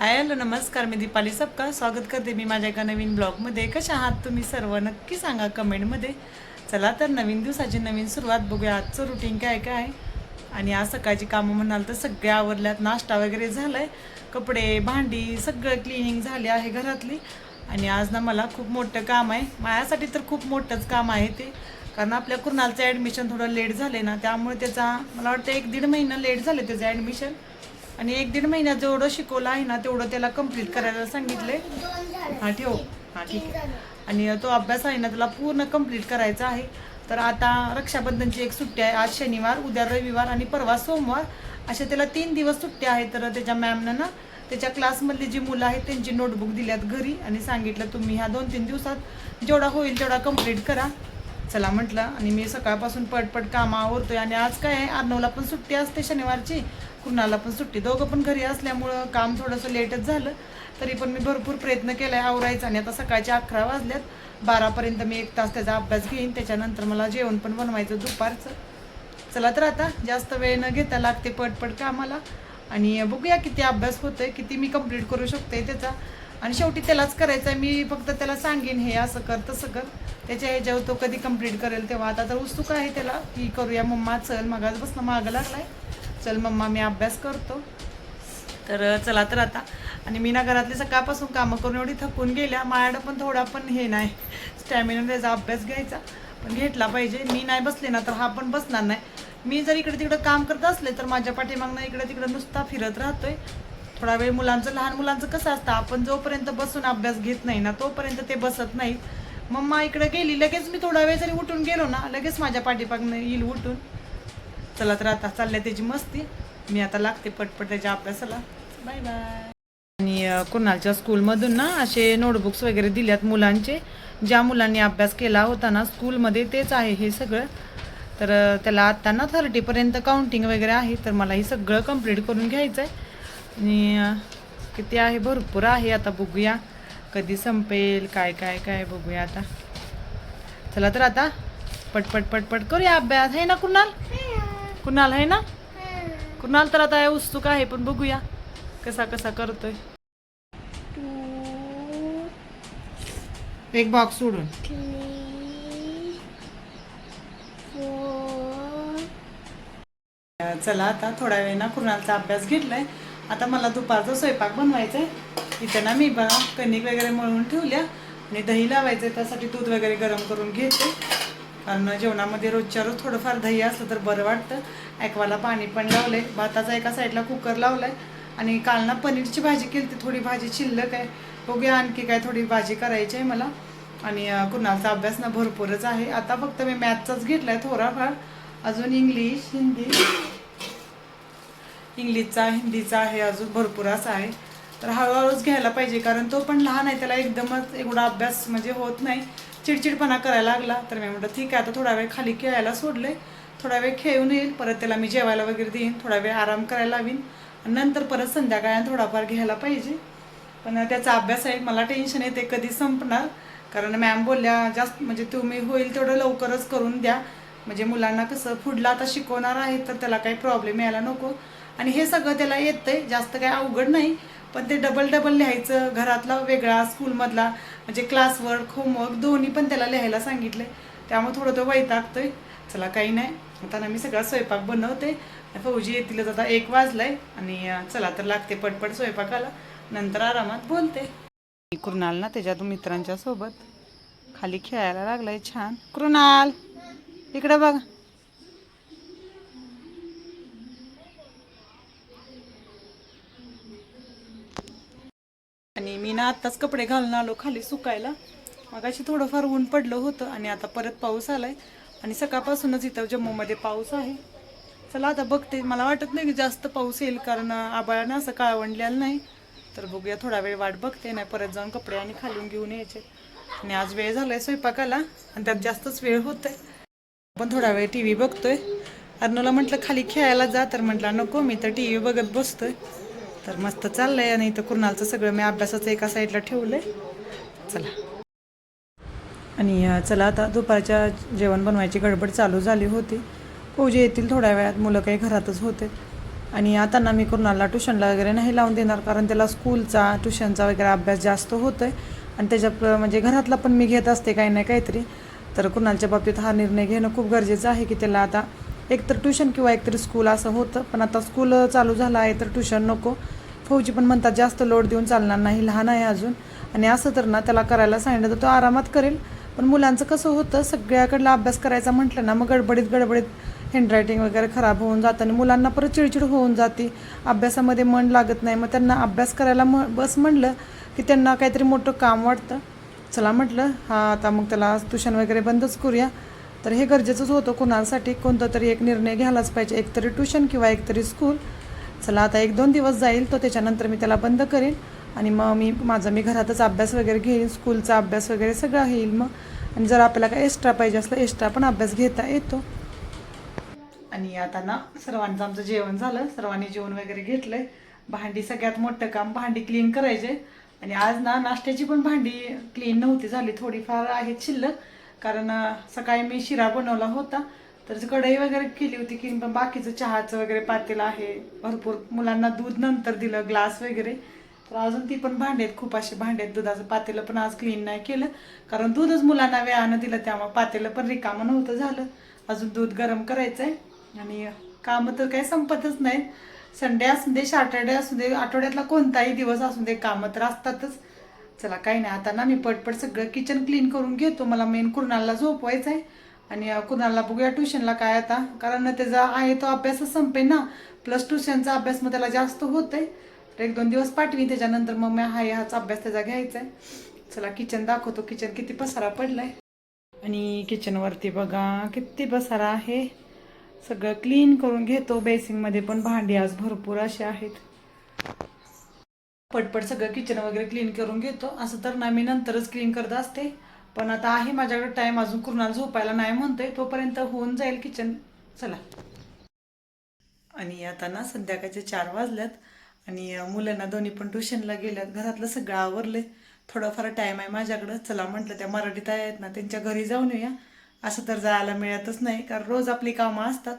Hi hello नमस्कार मी दीपाली सबका स्वागत करते मी माझ्या एका नवीन ब्लॉगमध्ये. कशा आहात तुम्ही सर्व? नक्की सांगा कमेंटमध्ये. चला तर नवीन दिवसाची नवीन सुरुवात बघूया. आजचं रुटीन काय काय? आहे आणि आज सकाळची कामं म्हणाल तर सगळ्या आवरल्यात. नाश्ता वगैरे झालाय. कपडे भांडी सगळं क्लिनिंग झाली आहे घरातली. आणि आज ना मला खूप मोठं काम आहे. माझ्यासाठी तर खूप मोठंच काम आहे ते. कारण आपल्या कुर्नालचं ॲडमिशन थोडं लेट झाले ना त्यामुळे त्याचा मला वाटतं एक दीड महिना लेट झालं त्याचं ॲडमिशन आणि एक दीड महिन्यात जेवढं शिकवलं आहे ना तेवढं त्याला कंप्लीट करायला सांगितले. हां ठेव. हां ठीक आहे. आणि तो अभ्यास आहे ना त्याला पूर्ण कंप्लीट करायचा आहे. तर आता रक्षाबंधनची एक सुट्टी आहे. आज शनिवार उद्या रविवार आणि परवा सोमवार. असे त्याला तीन दिवस सुट्ट्या आहे. तर त्याच्या मॅमनं ना त्याच्या क्लासमधली जी मुलं आहेत त्यांची नोटबुक दिल्यात घरी आणि सांगितलं तुम्ही ह्या दोन तीन दिवसात जेवढा होईल तेवढा कंप्लीट करा. चला म्हटलं. आणि मी सकाळपासून पटपट कामं आहे आणि आज काय आहे? अर्नवला पण सुट्टी असते शनिवारची. कुणाला पण सुट्टी. दोघं पण घरी असल्यामुळं काम थोडंसं लेटच झालं. तरी पण मी भरपूर प्रयत्न केला आहे आवरायचा आणि आता सकाळच्या अकरा वाजल्यात. बारापर्यंत मी एक तास त्याचा अभ्यास घेईन. त्याच्यानंतर मला जेवण पण बनवायचं दुपारचं. चला तर आता जास्त वेळ न घेता लागते पटपट कामाला. आणि बघूया किती अभ्यास होतो आहे किती मी कंप्लीट करू शकते त्याचा. आणि शेवटी त्यालाच करायचं आहे मी फक्त त्याला सांगेन हे असं कर तसं कर. त्याच्या ह्याच्यावर तो कधी कंप्लीट करेल तेव्हा. आता तर उत्सुक आहे त्याला की करूया मम्मा चल मागास बसणं मागं लागलाय. चल मम्मा मी अभ्यास करतो. तर चला तर आता. आणि मी ना घरातली सकाळपासून कामं करून एवढी थकून गेल्या. माझ्याकडं पण थोडा पण हे नाही. स्टॅमिना त्याचा अभ्यास घ्यायचा. पण घेतला पाहिजे. मी नाही बसले ना तर हा पण बसणार नाही. मी जर इकडे तिकडं काम करत असले तर माझ्या पाठीमागनं इकडे तिकडं नुसता फिरत राहतोय. थोडा वेळ मुलांचं लहान मुलांचं कसं असतं आपण जोपर्यंत बसून अभ्यास घेत नाही ना तोपर्यंत ते बसत नाहीत. मम्मा इकडे गेली. लगेच मी थोडा वेळ जरी उठून गेलो ना लगेच माझ्या पाठीमागनं येईल उठून. चला तर आता चालल्या त्याची मस्ती. मी आता लागते पटपट त्याच्या अभ्यासाला. बाय बाय आणि कुणालच्या स्कूलमधून ना असे नोटबुक्स वगैरे दिल्यात मुलांचे. ज्या मुलांनी अभ्यास केला होता ना स्कूलमध्ये तेच आहे हे सगळं. तर त्याला आत्ता ना थर्टीपर्यंत काउंटिंग वगैरे आहे. तर मला हे सगळं कंप्लीट करून घ्यायचं आहे आणि किती आहे? भरपूर आहे. आता बघूया कधी संपेल काय काय काय बघूया आता. चला तर आता पटपट पटपट करूया अभ्यास. आहे ना कुणाल? कुणाल आहे ना कुणाल तर आता उत्सुक आहे पण बघूया कसा कसा करतोय एक बॉक्स सोडून चला आता थोड्या वेळ ना कुणालचा अभ्यास घेतलाय आता मला दुपारचा स्वयंपाक बनवायचा आहे इथे ना मी बघा कणिक वगैरे मळून ठेवल्या आणि दही लावायचं आहे त्यासाठी दूध वगैरे गरम करून घेते कारण जेवणामध्ये रोजच्या रोज थोडंफार दही असलं तर बरं वाटतं. ॲक्वाला पाणी पण लावलंय. भाताचा एका साईडला कुकर लावलाय. आणि काल ना पनीरची भाजी केली ती थोडी भाजी शिल्लक आहे. बघूया आणखी काय थोडी भाजी करायची आहे मला. आणि अं, कुणालचा अभ्यास ना भरपूरच आहे. आता फक्त मी मॅथचाच घेतलाय थोडाफार. अजून इंग्लिश हिंदी. इंग्लिशचा हिंदीचा आहे अजून भरपूर असा आहे. तर हळूहळूच घ्यायला पाहिजे कारण तो पण लहान आहे त्याला एकदमच एवढा अभ्यास म्हणजे होत नाही. चिडचिडपणा करायला लागला. तर मी म्हटलं ठीक आहे आता थोडा वेळ खाली खेळायला सोडले थोडा वेळ खेळून येईल. परत त्याला मी जेवायला वगैरे देईन. थोडा वेळ आराम करायला लावीन. आणि नंतर परत संध्याकाळी थोडाफार घ्यायला पाहिजे. पण त्याचा अभ्यास आहे. मला टेन्शन येते कधी संपणार? कारण मॅम बोलल्या जास्त म्हणजे तुम्ही होईल तेवढं लवकरच करून द्या. म्हणजे मुलांना कसं पुढला आता शिकवणार आहे तर त्याला काही प्रॉब्लेम यायला नको. आणि हे सगळं त्याला येतंय. जास्त काही अवघड नाही. पण ते डबल डबल लिहायचं घरातला वेगळा स्कूलमधला म्हणजे क्लासवर्क होमवर्क दोन्ही पण त्याला लिहायला सांगितले. त्यामुळे थोडं तो वैतागतोय. चला काही नाही. आता ना मी सगळा स्वयंपाक बनवते. फौजी येतीलच आता एक वाजलाय. आणि चला तर लागते पटपट स्वयंपाकाला. नंतर आरामात बोलते. कृणाल ना त्याच्यात मित्रांच्या सोबत. खाली खेळायला लागलाय छान. कृणाल इकडे बघा. ना आत्ताच कपडे घालून आलो खाली सुकायला. मग अशी थोडंफार ऊन पडलं होतं आणि आता परत पाऊस आलाय. आणि सकाळपासूनच इथं जम्मूमध्ये पाऊस आहे. चला आता बघते. मला वाटत नाही की जास्त पाऊस येईल कारण आबाळानं असं काळवंडलेलं नाही. तर बघूया थोडा वेळ वाट बघते नाही परत जाऊन कपडे आणि खालून घेऊन यायचे. आणि आज वेळ झालाय स्वयंपाकाला आणि त्यात जास्तच वेळ होतोय. आपण थोडा वेळ टी व्ही बघतोय. अर्नूला म्हटलं खाली खेळायला जा. तर म्हटलं नको मी तर टी व्ही बघत बसतोय. तर मस्त चाललंय आणि इथं कुणालचं सगळं मी अभ्यासाचं एका साईडला ठेवलंय. चला. आणि चला आता दुपारच्या जेवण बनवायची गडबड चालू झाली होती. पूजे येतील थोड्या वेळात मुलं काही घरातच होते. आणि आता ना मी कुणाला ट्युशनला वगैरे नाही लावून देणार कारण त्याला स्कूलचा ट्युशनचा वगैरे अभ्यास जास्त होतो आहे आणि त्याच्या म्हणजे घरातला पण मी घेत असते काही नाही काहीतरी. तर कुणालच्या बाबतीत हा निर्णय घेणं खूप गरजेचं आहे की त्याला आता एकतर ट्युशन किंवा एकतर स्कूल असं होतं. पण आता स्कूल चालू झालं आहे तर ट्युशन नको. फौजी पण म्हणतात जास्त लोड देऊन चालणार नाही लहान आहे अजून. आणि असं तर ना त्याला करायला सांगितलं तर तो आरामात करेल. पण मुलांचं कसं होतं सगळ्याकडला अभ्यास करायचा म्हटलं ना मग गडबडीत गडबडीत हँडरायटिंग वगैरे खराब होऊन जातं आणि मुलांना परत चिडचिड होऊन जाते. अभ्यासामध्ये मन लागत नाही. मग त्यांना अभ्यास करायला म बस म्हणलं की त्यांना काहीतरी मोठं काम वाटतं. चला म्हटलं हा आता मग त्याला ट्युशन वगैरे बंदच करूया. तर हे गरजेचंच होतं कुणासाठी कोणता तरी एक निर्णय घ्यायलाच पाहिजे. एकतरी ट्युशन किंवा एकतरी स्कूल. चला आता एक दोन दिवस जाईल तो त्याच्यानंतर मी त्याला बंद करेन. आणि मग मी माझा मी घरातच अभ्यास वगैरे घेईन स्कूलचा अभ्यास वगैरे सगळं येईल मग. आणि जर आपल्याला काय एक्स्ट्रा पाहिजे असलं एक्स्ट्रा पण अभ्यास घेता येतो. आणि आता ना सर्वांचं आमचं जेवण झालं. सर्वांनी जेवण वगैरे घेतलंय. भांडी सगळ्यात मोठं काम भांडी क्लीन करायचे. आणि आज ना नाश्त्याची पण भांडी क्लीन नव्हती झाली. थोडीफार आहेत शिल्लक. कारण सकाळी मी शिरा बनवला होता. तर कढई वगैरे केली होती की पण बाकीचं चहाचं वगैरे पातेलं आहे. भरपूर मुलांना दूध नंतर दिलं ग्लास वगैरे. तर अजून ती पण भांडे आहेत खूप असे भांडे आहेत. दुधाचं पातेलं पण आज क्लीन नाही केलं. कारण दूधच मुलांना वेळानं दिलं त्यामुळे पातेलं पण रिकामं नव्हतं झालं. अजून दूध गरम करायचं आहे आणि कामं तर काही संपतच नाही संडे असू दे सॅटर्डे असू दे आठवड्यातला कोणताही दिवस असू दे कामं तर असतातच. चला काही नाही. आता ना मी पटपट सगळं किचन क्लीन करून घेतो. मला मेन कुणाला झोपवायचं आहे आणि कुणाला बघूया ट्युशनला काय आता. कारण त्याचा आहे तो अभ्यासच संपे ना. प्लस ट्युशनचा अभ्यास मग त्याला जास्त होतंय. तर एक दोन दिवस पाठवी त्याच्यानंतर मग मी हाय हाच अभ्यास त्याचा घ्यायचा आहे चला किचन दाखवतो. किचन किती पसारा पडलाय. आणि किचनवरती बघा किती पसारा आहे. सगळं क्लीन करून घेतो. बेसिंगमध्ये पण भांडी आज भरपूर असे आहेत. पटपट सगळं किचन वगैरे क्लीन करून घेतो. असं तर ना मी नंतरच क्लीन करत असते. पण आता आहे माझ्याकडे टाइम अजून कुणाला झोपायला नाही म्हणतोय. तोपर्यंत होऊन जाईल किचन चला. आणि आता ना संध्याकाळचे चार वाजल्यात. आणि मुलांना दोन्ही पण ट्युशनला गेल्यात. घरातलं सगळं आवरले थोडाफार टाईम आहे माझ्याकडं. चला म्हटलं त्या मराठीत आहेत ना त्यांच्या घरी जाऊन येऊया. असं तर जायला मिळतच नाही कारण रोज आपली कामं असतात.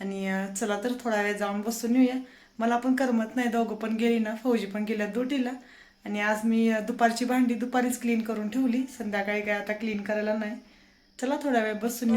आणि चला तर थोडा वेळ जाऊन बसून येऊया. मला पण करमत नाही दोघं पण गेली ना फौजी पण गेल्या दोटीला. आणि आज मी दुपारची भांडी दुपारीच क्लीन करून ठेवली संध्याकाळी काय आता क्लीन करायला नाही. चला थोडा वेळ बसून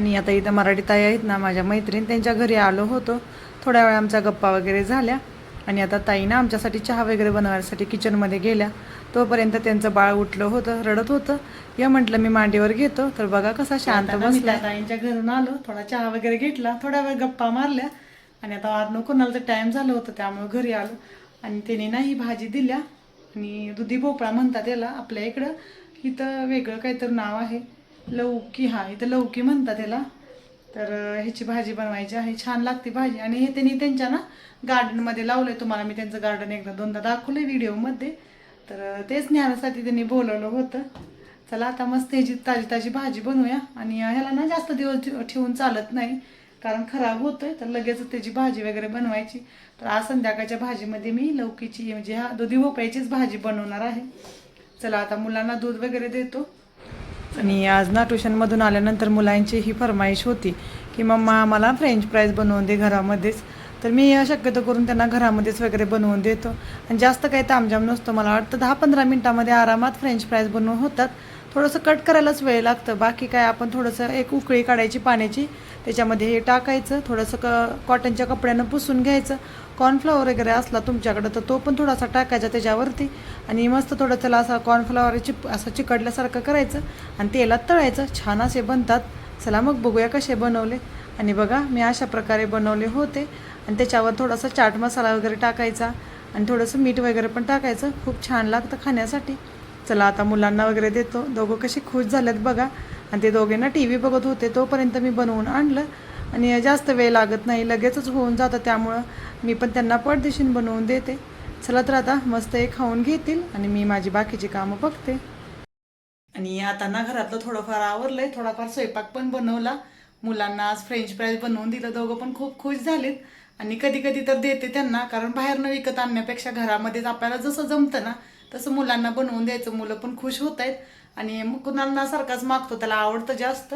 आणि आता इथं मराठी ताई आहेत ना माझ्या मैत्रीण त्यांच्या घरी आलो होतो. थोड्या वेळ आमच्या गप्पा वगैरे झाल्या. आणि आता ताई ना आमच्यासाठी चहा वगैरे बनवायसाठी किचनमध्ये गेल्या. तोपर्यंत त्यांचं बाळ उठलं होतं रडत होतं. या म्हटलं मी मांडीवर घेतो. तर बघा कसा शांत बसला. ताईंच्या घरून आलो थोडा चहा वगैरे घेतला थोड्या वेळ गप्पा मारल्या. आणि आता आज कोणाला तर टाइम झालं होतं त्यामुळे घरी आलो. आणि त्याने ना ही भाजी दिल्या. आणि दुधी भोपळा म्हणतात याला आपल्या इकडं. इथं वेगळं काहीतरी नाव आहे. लौकी हा इथं लौकी म्हणतात त्याला तर ह्याची भाजी बनवायची आहे. छान लागते भाजी. आणि हे त्यांनी त्यांच्या ना गार्डनमध्ये लावलंय. तुम्हाला मी त्यांचं गार्डन एकदा दोनदा दाखवलंय व्हिडिओमध्ये तर तेच न्यायसाठी त्यांनी बोलवलं होतं. चला आता मस्त ह्याची ताजी ताजी भाजी बनवूया. आणि ह्याला ना जास्त दिवस ठेव- ठेवून चालत नाही. कारण खराब होतोय. तर लगेच त्याची भाजी वगैरे बनवायची. तर आज संध्याकाळच्या भाजीमध्ये मी लौकीची म्हणजे हा दुधी भोपळ्याचीच भाजी बनवणार आहे. चला आता मुलांना दूध वगैरे देतो. आणि आज ना ट्युशनमधून आल्यानंतर मुलांची ही फरमाईश होती की मम्मा मला फ्रेंच फ्राईज बनवून दे घरामध्येच. तर मी शक्यतो करून त्यांना घरामध्येच वगैरे बनवून देतो. आणि जास्त काही तामजाम नसतो. मला वाटतं दहा पंधरा मिनटामध्ये आरामात फ्रेंच फ्राईज बनवून होतात. थोडंसं कट करायलाच वेळ लागतं. बाकी काय आपण थोडंसं एक उकळी काढायची पाण्याची त्याच्यामध्ये हे टाकायचं. थोडंसं क कॉटनच्या कपड्यानं पुसून घ्यायचं. कॉर्नफ्लॉवर वगैरे असला तुमच्याकडं तर तो पण थोडासा टाकायचा त्याच्यावरती. आणि मस्त थोडं त्याला असा कॉर्नफ्लॉवर चिप असं चिकटल्यासारखं करायचं आणि तेलात तळायचं. छान असे बनतात. चला मग बघूया कसे बनवले. आणि बघा मी अशा प्रकारे बनवले होते. आणि त्याच्यावर थोडासा चाट मसाला वगैरे टाकायचा. आणि थोडंसं मीठ वगैरे पण टाकायचं. खूप छान लागतं खाण्यासाठी. चला आता मुलांना वगैरे देतो. दोघं कसे खुश झालेत बघा. आणि ते दोघे ना टी व्ही बघत होते. तोपर्यंत मी बनवून आणलं. आणि जास्त वेळ लागत नाही लगेचच होऊन जातं त्यामुळं मी पण त्यांना पटदिशीन बनवून देते. चला तर आता मस्त हे खाऊन घेतील आणि मी माझी बाकीची कामं बघते. आणि आता ना घरातलं थोडंफार आवरलंय थोडाफार स्वयंपाक पण बनवला. मुलांना आज फ्रेंच फ्राईज बनवून दिलं दोघं पण खूप खुश झालेत. आणि कधी कधी तर देते त्यांना कारण बाहेरनं विकत आणण्यापेक्षा घरामध्येच आपल्याला जसं जमतं ना तसं मुलांना बनवून द्यायचं. मुलं पण खुश होत आहेत आणि मग कुणाला सारखाच मागतो त्याला आवडतं जास्त.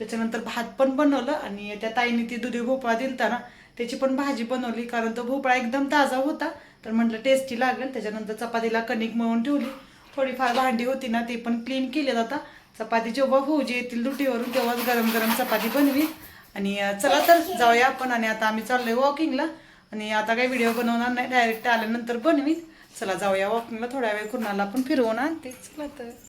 त्याच्यानंतर भात पण बनवलं आणि त्या ताईने ती दुधी भोपळा दिलता ना त्याची पण भाजी बनवली कारण तो भोपळा एकदम ताजा होता. तर म्हटलं टेस्टी लागेल. त्याच्यानंतर चपातीला कणिक मळून ठेवली. थोडीफार भांडी होती ना ते पण क्लीन केली आता. चपाती जेव्हा होऊ जे येतील दुटीवरून तेव्हाच गरम गरम चपाती बनवी आणि चला तर जाऊया आपण आणि आता आम्ही चाललोय वॉकिंगला आणि आता काही व्हिडिओ बनवणार नाही. डायरेक्ट आल्यानंतर बनवी चला जाऊया वॉकिंगला थोड्या वेळ कुणाला पण फिरवून आणते. चला तर.